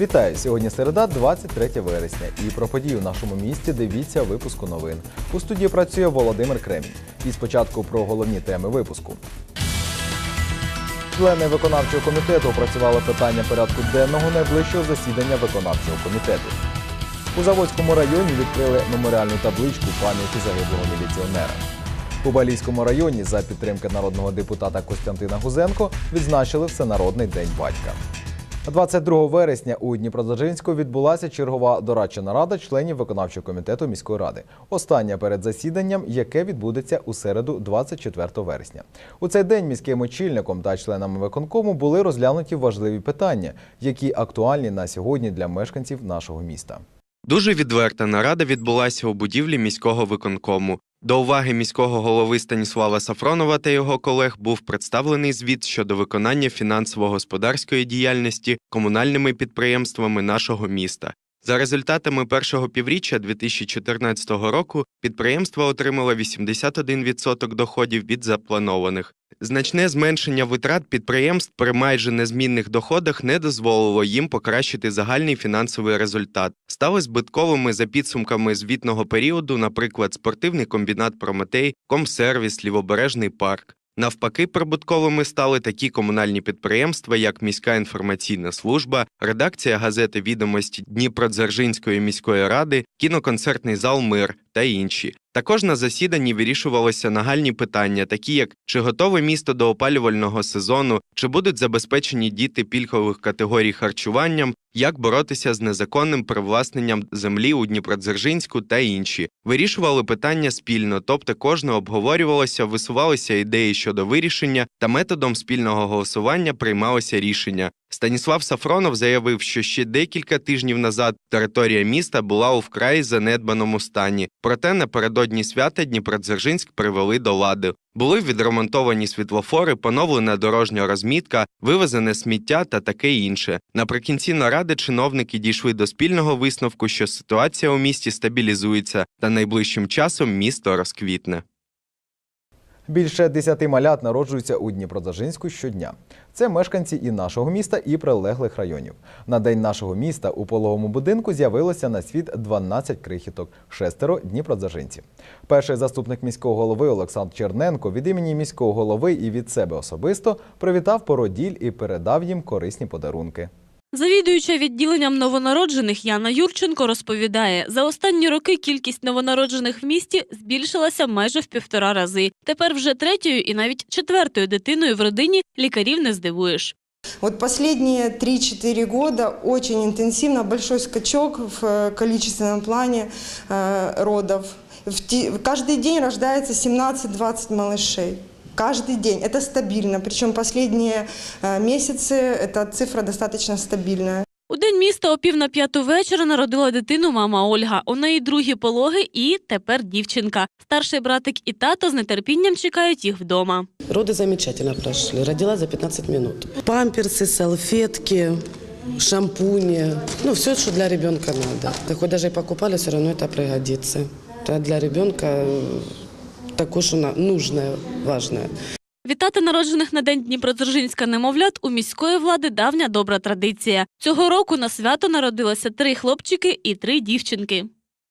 Вітаю! Сьогодні середа, 23 вересня. І про події в нашому місті дивіться випуску новин. У студії працює Володимир Кремінь. І спочатку про головні теми випуску. Члени виконавчого комітету опрацювали питання порядку денного найближчого засідання виконавчого комітету. У Заводському районі відкрили меморіальну табличку пам'яті загиблого міліціонера. У Балійському районі за підтримки народного депутата Костянтина Гузенко відзначили Всенародний день батька. 22 вересня у Дніпродзержинську відбулася чергова дорадча нарада членів виконавчого комітету міської ради. Остання перед засіданням, яке відбудеться у середу, 24 вересня. У цей день міським очільником та членами виконкому були розглянуті важливі питання, які актуальні на сьогодні для мешканців нашого міста. Дуже відверта нарада відбулася у будівлі міського виконкому. До уваги міського голови Станіслава Сафронова та його колег був представлений звіт щодо виконання фінансово-господарської діяльності комунальними підприємствами нашого міста. За результатами першого півріччя 2014 року підприємство отримало 81% доходів від запланованих. Значне зменшення витрат підприємств при майже незмінних доходах не дозволило їм покращити загальний фінансовий результат. Стали збитковими за підсумками звітного періоду, наприклад, спортивний комбінат Прометей, Комсервіс, Лівобережний парк. Навпаки, прибутковими стали такі комунальні підприємства, як міська інформаційна служба, редакція газети Відомості Дніпродзержинської міської ради, кіноконцертний зал Мир та інші. Також на засіданні вирішувалися нагальні питання, такі як чи готове місто до опалювального сезону, чи будуть забезпечені діти пільгових категорій харчуванням, як боротися з незаконним привласненням землі у Дніпродзержинську та інші. Вирішували питання спільно, тобто кожне обговорювалося, висувалися ідеї щодо вирішення, та методом спільного голосування приймалося рішення. Станіслав Сафронов заявив, що ще декілька тижнів назад територія міста була у вкрай занедбаному стані. Проте напередодні свята Дніпродзержинськ привели до лади. Були відремонтовані світлофори, поновлена дорожня розмітка, вивезене сміття та таке інше. Наприкінці наради чиновники дійшли до спільного висновку, що ситуація у місті стабілізується, та найближчим часом місто розквітне. Більше 10 малят народжуються у Дніпродзержинську щодня. Це мешканці і нашого міста, і прилеглих районів. На день нашого міста у пологовому будинку з'явилося на світ 12 крихіток, шестеро дніпродзажинців. Перший заступник міського голови Олександр Черненко від імені міського голови і від себе особисто привітав породіль і передав їм корисні подарунки. Завідуюча відділенням новонароджених Яна Юрченко розповідає, за останні роки кількість новонароджених в місті збільшилася майже в півтора рази. Тепер вже третьою і навіть четвертою дитиною в родині лікарів не здивуєш. Вот последние 3-4 года очень интенсивно большой скачок в э, количественном плане э, родов. В те- каждый день рождается 17-20 малышей. Каждый день. Это стабильно. Причем последние э, месяцы эта цифра достаточно стабильная. У день міста о пів на п'яту вечора народила дитину мама Ольга. У неї другі пологи і тепер дівчинка. Старший братик і тато з нетерпінням чекають їх вдома. Роды замечательно прошли. Родила за 15 минут. Памперсы, салфетки, шампуни. Ну, все, что для ребенка надо. Да хоть даже и покупали, все равно это пригодится. Это для ребенка э, вона нужна, на- Вітати народжених на день Дніпродзержинська немовлят у міської влади давня добра традиція. Цього року на свято народилося три хлопчики і три дівчинки.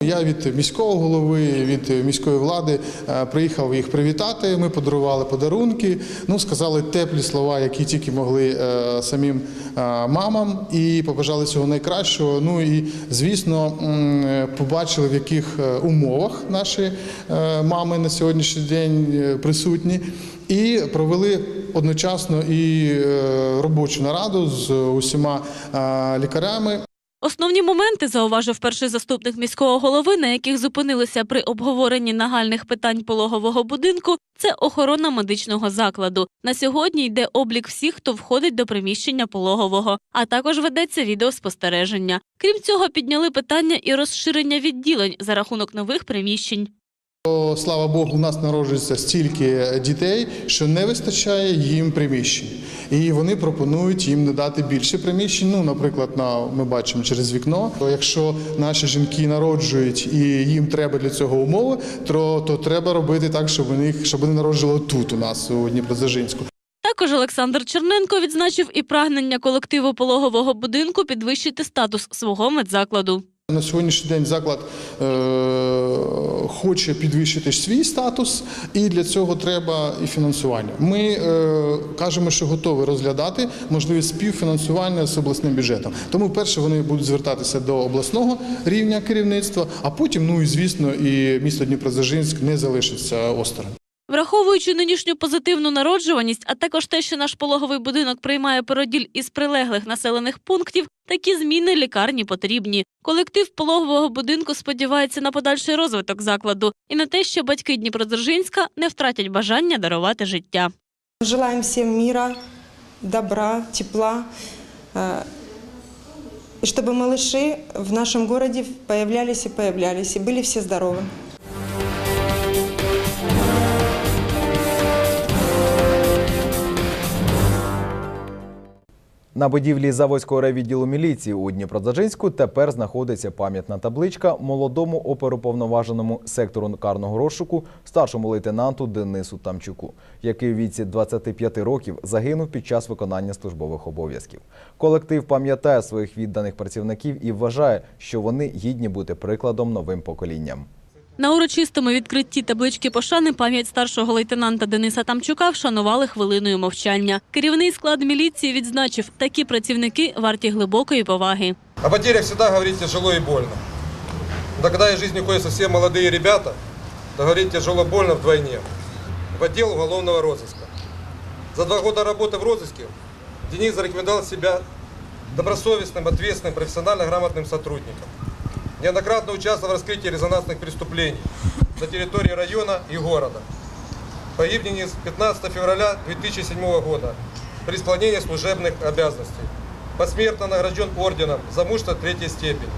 Я від міського голови, від міської влади е, приїхав їх привітати. Ми подарували подарунки. Ну, сказали теплі слова, які тільки могли е, самим е, мамам, і побажали всього найкращого. Ну і звісно, побачили, в яких умовах наші мами на сьогоднішній день присутні, і провели одночасно і робочу нараду з усіма лікарями. Основні моменти зауважив перший заступник міського голови, на яких зупинилися при обговоренні нагальних питань пологового будинку. Це охорона медичного закладу. На сьогодні йде облік всіх, хто входить до приміщення пологового, а також ведеться відеоспостереження. Крім цього, підняли питання і розширення відділень за рахунок нових приміщень. Слава Богу, у нас народжується стільки дітей, що не вистачає їм приміщень. І вони пропонують їм надати більше приміщень. Ну, наприклад, на ми бачимо через вікно. То Якщо наші жінки народжують і їм треба для цього умови, то, то треба робити так, щоб вони щоб вони народжували тут у нас у Дніпродзержинську. Також Олександр Черненко відзначив і прагнення колективу пологового будинку підвищити статус свого медзакладу. На сьогоднішній день заклад е, хоче підвищити свій статус, і для цього треба і фінансування. Ми е, кажемо, що готові розглядати можливість співфінансування з обласним бюджетом. Тому перше вони будуть звертатися до обласного рівня керівництва, а потім, ну і звісно, і місто Дніпродзержинськ не залишиться осторонь. Враховуючи нинішню позитивну народжуваність, а також те, що наш пологовий будинок приймає породіль із прилеглих населених пунктів, такі зміни лікарні потрібні. Колектив пологового будинку сподівається на подальший розвиток закладу і на те, що батьки Дніпродзержинська не втратять бажання дарувати життя. Желаем всем мира, добра, тепла, э, и чтобы малыши в нашем городе появлялись и появлялись, и были все здоровы. На будівлі Заводського райвідділу міліції у Дніпродзержинську тепер знаходиться пам'ятна табличка молодому оперуповноваженому сектору карного розшуку старшому лейтенанту Денису Тамчуку, який у віці 25 років загинув під час виконання службових обов'язків. Колектив пам'ятає своїх відданих працівників і вважає, що вони гідні бути прикладом новим поколінням. На урочистому відкритті таблички пошани пам'ять старшого лейтенанта Дениса Тамчука вшанували хвилиною мовчання. Керівний склад міліції відзначив, такі працівники варті глибокої поваги. О потерях всегда говорить тяжело и больно. Но когда из жизни уходят совсем молодые ребята, то говорить тяжело больно вдвойне. В отдел уголовного розыска. За два года работы в розыске Денис зарекомендовал себя добросовестным, ответственным, профессионально грамотным сотрудником. Неоднократно участвовал в раскрытии резонансных преступлений на территории района и города. Погиб Денис 15 февраля 2007 года при исполнении служебных обязанностей. Посмертно награжден орденом за мужество третьей степени.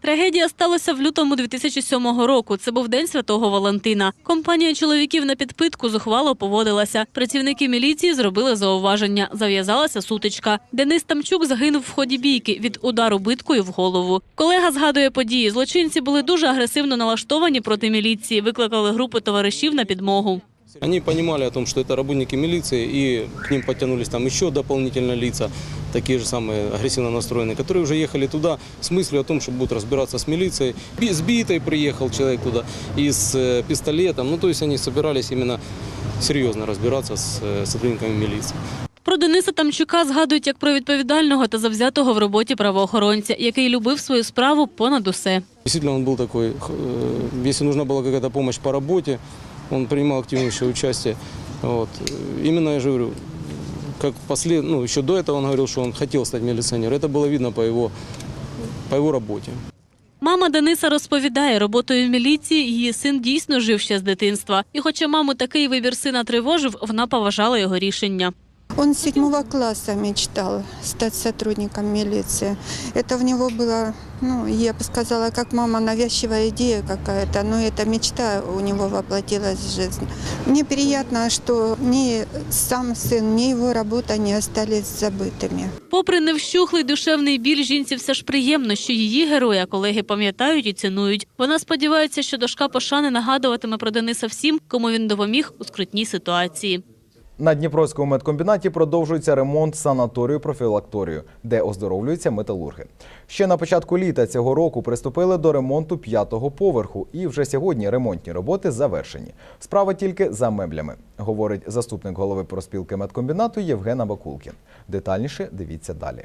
Трагедія сталася в лютому 2007 року. Це був день святого Валентина. Компанія чоловіків на підпитку зухвало поводилася. Працівники міліції зробили зауваження. Зав'язалася сутичка. Денис Тамчук загинув в ході бійки від удару биткою в голову. Колега згадує події. Злочинці були дуже агресивно налаштовані проти міліції. Викликали групу товаришів на підмогу. Они понимали о том, что это работники милиции, и к ним подтянулись там еще дополнительно лица, такие же самые агрессивно настроенные, которые уже ехали туда с мыслью о том, что будут разбираться с милицией. Би- С битой приехал человек туда и с э, пистолетом. Ну, то есть они собирались именно серьезно разбираться с э, сотрудниками милиции. Про Дениса Тамчука згадують як про відповідального та завзятого в роботі правоохоронця, який любив свою справу понад усе. Действительно, он был такой, э, если нужна была какая-то помощь по работе, он принимал активнейшее участие. Вот. Именно, я же говорю, как послед... ну, еще до этого он говорил, что он хотел стать милиционером. Это было видно по его, по его работе. Мама Дениса розповідає, роботою в міліції її син дійсно жив ще з дитинства. І хоча маму такий вибір сина тривожив, вона поважала його рішення. Он с седьмого класса мечтал стать сотрудником милиции. Это в него было, ну, я бы сказала, как мама, навязчивая идея какая-то, но эта мечта у него воплотилась в жизнь. Мне приятно, что ни сам сын, ни его работа не остались забытыми. Попри невщухлий душевний біль, жінці все ж приємно, що її героя колеги пам'ятають і цінують. Вона сподівається, що дошка пошани нагадуватиме про Дениса всім, кому він допоміг у скрутній ситуації. На Дніпровському медкомбінаті продовжується ремонт санаторію профілакторію, де оздоровлюються металурги. Ще на початку літа цього року приступили до ремонту п'ятого поверху, і вже сьогодні ремонтні роботи завершені. Справа тільки за меблями, говорить заступник голови проспілки медкомбінату Євген Абакулкін. Детальніше дивіться далі.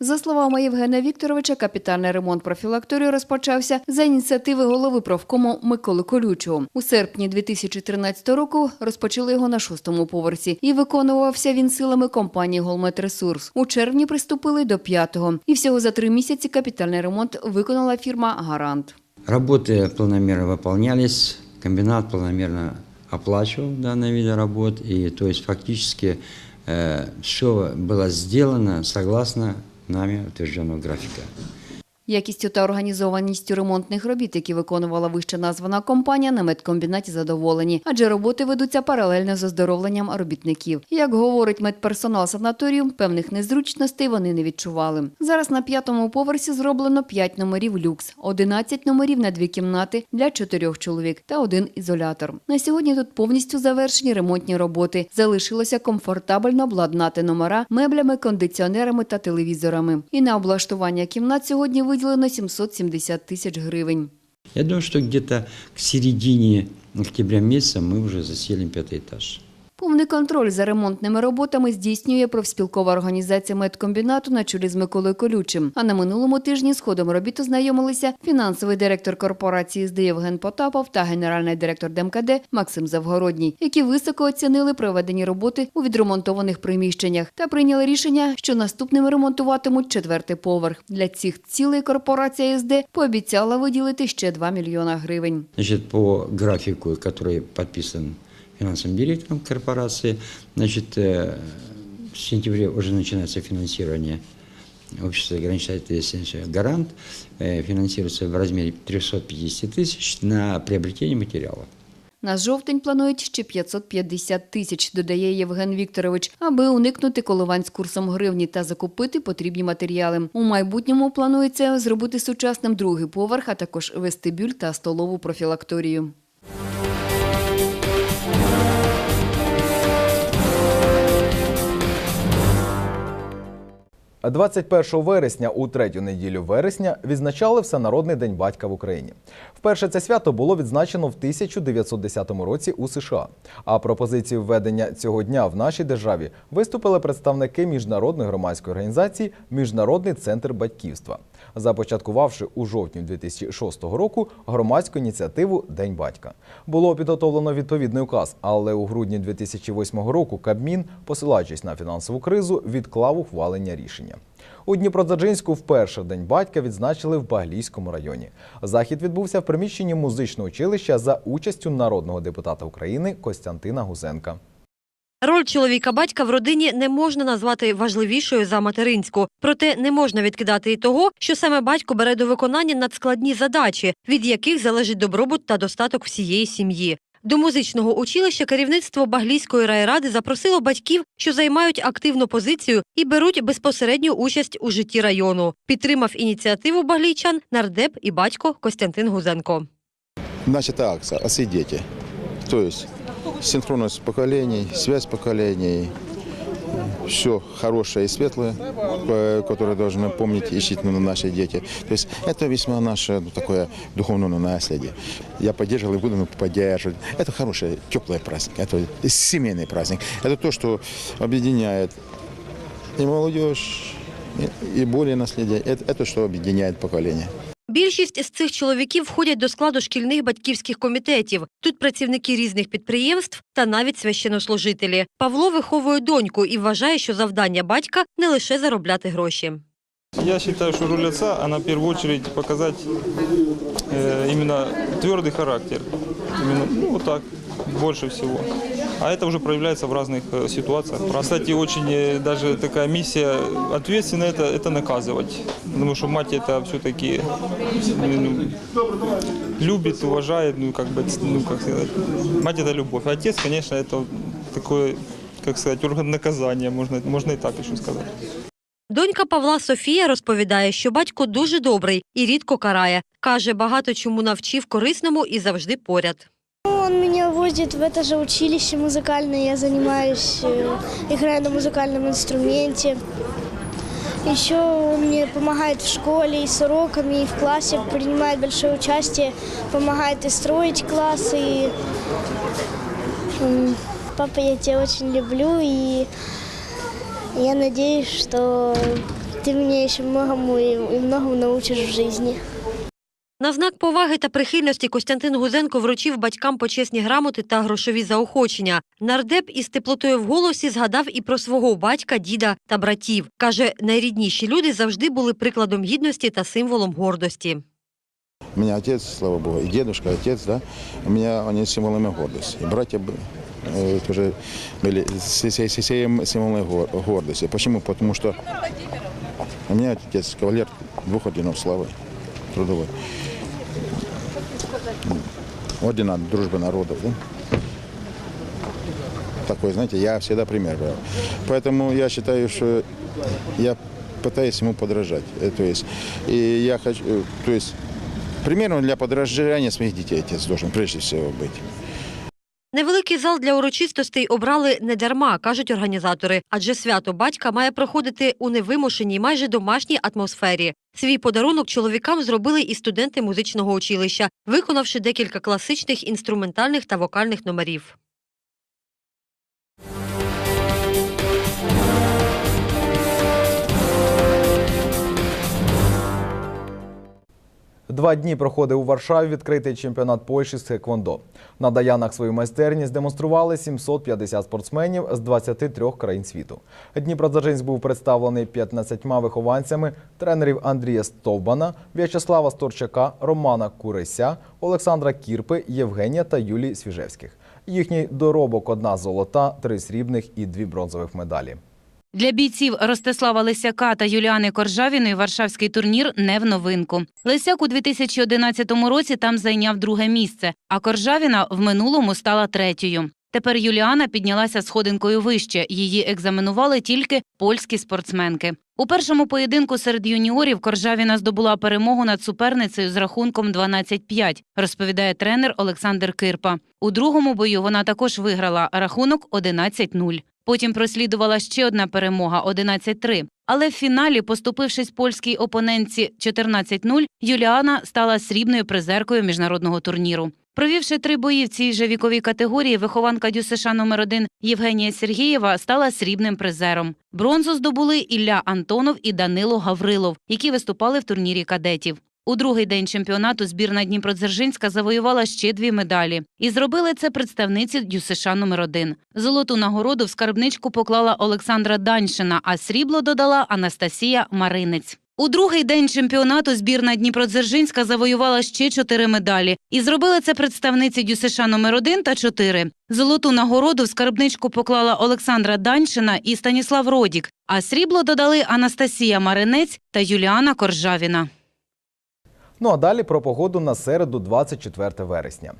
За словами Євгена Вікторовича, капітальний ремонт профілакторії розпочався за ініціативи голови профкому Миколи Колючого. У серпні 2013 року розпочали його на шостому поверсі і виконувався він силами компанії «Голметресурс». У червні приступили до п'ятого. І всього за три місяці капітальний ремонт виконала фірма «Гарант». Работы планомерно выполнялись, комбинат планомерно оплачивал данные виды работ, и то есть фактически э, все было сделано согласно нами утвержденного графика. Якістю та організованістю ремонтних робіт, які виконувала вище названа компанія, на медкомбінаті задоволені, адже роботи ведуться паралельно з оздоровленням робітників. Як говорить медперсонал санаторію, певних незручностей вони не відчували. Зараз на п'ятому поверсі зроблено 5 номерів люкс, 11 номерів на дві кімнати для чотирьох чоловік та один ізолятор. На сьогодні тут повністю завершені ремонтні роботи. Залишилося комфортабельно обладнати номера меблями, кондиціонерами та телевізорами. І на облаштування кімнат сьогодні виділено 770 тисяч гривень. Я думаю, что где-то к середине октября месяца мы уже заселим пятый этаж. Повний контроль за ремонтними роботами здійснює профспілкова організація медкомбінату на чолі з Миколою Колючим. А на минулому тижні з ходом робіт ознайомилися фінансовий директор корпорації СД Євген Потапов та генеральний директор ДМКД Максим Завгородній, які високо оцінили проведені роботи у відремонтованих приміщеннях та прийняли рішення, що наступними ремонтуватимуть четвертий поверх. Для цих цілей корпорація СД пообіцяла виділити ще 2 мільйона гривень. Значит, по графику, который подписан финансовым директором корпорации, значит, э, в сентябре уже начинается финансирование общества ограниченной ответственности «Гарант». Э, Финансируется в размере 350 тысяч на приобретение материалов. На жовтень планують ще 550 тисяч, додає Євген Вікторович, аби уникнути коливань з курсом гривні та закупити потрібні матеріали. У майбутньому планується зробити сучасним другий поверх, а також вестибюль та столову профілакторію. 21 вересня у третю неділю вересня відзначали Всенародний день батька в Україні. Вперше це свято було відзначено в 1910 році у США. А пропозицію введення цього дня в нашій державі виступили представники міжнародної громадської організації Міжнародний центр батьківства, започаткувавши у жовтні 2006 року громадську ініціативу День батька. Було підготовлено відповідний указ, але у грудні 2008 року Кабмін, посилаючись на фінансову кризу, відклав ухвалення рішення. У Дніпродзержинську вперше День батька відзначили в Баглійському районі. Захід відбувся в приміщенні музичного училища за участю народного депутата України Костянтина Гузенка. Роль чоловіка-батька в родині не можна назвати важливішою за материнську. Проте не можна відкидати і того, що саме батько бере до виконання надскладні задачі, від яких залежить добробут та достаток всієї сім'ї. До музичного училища керівництво Баглійської райради запросило батьків, що займають активну позицію і беруть безпосередню участь у житті району. Підтримав ініціативу баглійчан нардеп і батько Костянтин Гузенко. Значит, акция «Осы дети». То есть синхронность поколений, связь поколений, все хорошее и светлое, которое должны помнить и на наши дети. То есть это весьма наше ну, такое духовное наследие. Я поддерживал и буду поддерживать. Это хороший, теплый праздник, это семейный праздник. Это то, что объединяет и молодежь, и более наследие. Это, это что объединяет поколение. Більшість з цих чоловіків входять до складу шкільних батьківських комітетів. Тут працівники різних підприємств та навіть священнослужителі. Павло виховує доньку і вважає, що завдання батька не лише заробляти гроші. Я считаю, что роль отца, она в первую очередь показать э, твердый характер. Именно, ну, так, больше всего. А это уже проявляется в разных э, ситуациях. Кстати, очень э, даже такая миссия ответственная это, это наказывать. Потому что мать это все-таки ну, любит, уважает, ну как бы, ну как сказать, мать это любовь. А отец, конечно, это такой, как сказать, орган наказания, можно, можно и так еще сказать. Донька Павла Софія розповідає, що батько дуже добрий і рідко карає. Каже, багато чому навчив корисному і завжди поряд. Он меня возит в это же училище музыкальное, я занимаюсь, э, играю на музыкальном инструменте. Еще он мне помогает в школе и с уроками, и в классе принимает большое участие, помогает и строить класс, и папа, я тебя очень люблю, и я надеюсь, что ты меня еще многому и многому научишь в жизни. На знак поваги та прихильності Костянтин Гузенко вручив батькам почесні грамоти та грошові заохочення. Нардеп із теплотою в голосі згадав і про свого батька, діда та братів. Каже, найрідніші люди завжди були прикладом гідності та символом гордості. У меня отец, слава Богу, и дедушка, отец, да, у меня они символами гордости. И братья бы, э, тоже были с- с- с- с- символами гор- гордости. Почему? Потому что У меня отец кавалер двух орденов славы трудовой. Ордена дружбы народов. Да? Такой, знаете, я всегда пример брал. Поэтому я считаю, что я пытаюсь ему подражать. Э, То есть, и я хочу, э, то есть, примером для подражания своих детей отец должен прежде всего быть. Невеликий зал для урочистостей обрали не дарма, кажуть організатори, адже свято батька має проходити у невимушеній, майже домашній атмосфері. Свій подарунок чоловікам зробили і студенти музичного училища, виконавши декілька класичних інструментальних та вокальних номерів. Два дні проходив у Варшаві відкритий чемпіонат Польщі з Хеквондо. На Даянах свою майстерність демонстрували 750 спортсменів з 23 країн світу. Дніпродзержинськ був представлений 15 вихованцями тренерів Андрія Стовбана, В'ячеслава Сторчака, Романа Курися, Олександра Кірпи, Євгенія та Юлії Свіжевських. Їхній доробок одна золота, три срібних і дві бронзових медалі. Для бійців Ростислава Лисяка та Юліани Коржавіної варшавський турнір не в новинку. Лисяк у 2011 році там зайняв друге місце, а Коржавіна в минулому стала третьою. Тепер Юліана піднялася сходинкою вище. Її екзаменували тільки польські спортсменки. У першому поєдинку серед юніорів Коржавіна здобула перемогу над суперницею з рахунком 12-5, розповідає тренер Олександр Кирпа. У другому бою вона також виграла рахунок 11-0. Потім прослідувала ще одна перемога 11-3. Але в фіналі, поступившись польській опонентці 14-0, Юліана стала срібною призеркою міжнародного турніру. Провівши три бої в цій же віковій категорії, вихованка ДЮСШ номер 1 Євгенія Сергієва стала срібним призером. Бронзу здобули Ілля Антонов і Данило Гаврилов, які виступали в турнірі кадетів. У другий день чемпіонату збірна Дніпродзержинська завоювала ще дві медалі. І зробили це представниці ДЮСШ номер 1 Золоту нагороду в скарбничку поклала Олександра Даньшина, а срібло додала Анастасія Маринець. У другий день чемпіонату збірна Дніпродзержинська завоювала ще чотири медалі. І зробили це представниці ДЮСШ номер 1 та 4. Золоту нагороду в скарбничку поклала Олександра Даньшина і Станіслав Родік, а срібло додали Анастасія Маринець та Юліана Коржавіна. Ну а далі про погоду на середу, 24 вересня.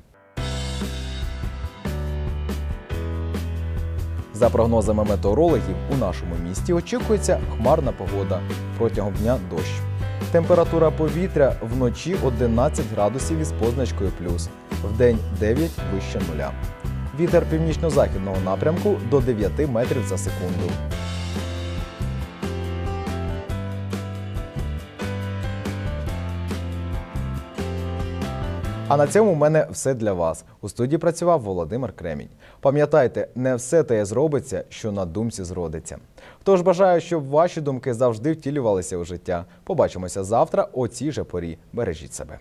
За прогнозами метеорологів, у нашому місті очікується хмарна погода. Протягом дня дощ. Температура повітря вночі 11 градусів із позначкою плюс, вдень 9 вище нуля. Вітер північно-західного напрямку до 9 метрів за секунду. А на цьому в мене все для вас. У студії працював Володимир Кремінь. Пам'ятайте, не все те зробиться, що на думці зродиться. Тож бажаю, щоб ваші думки завжди втілювалися у життя. Побачимося завтра о цій же порі. Бережіть себе.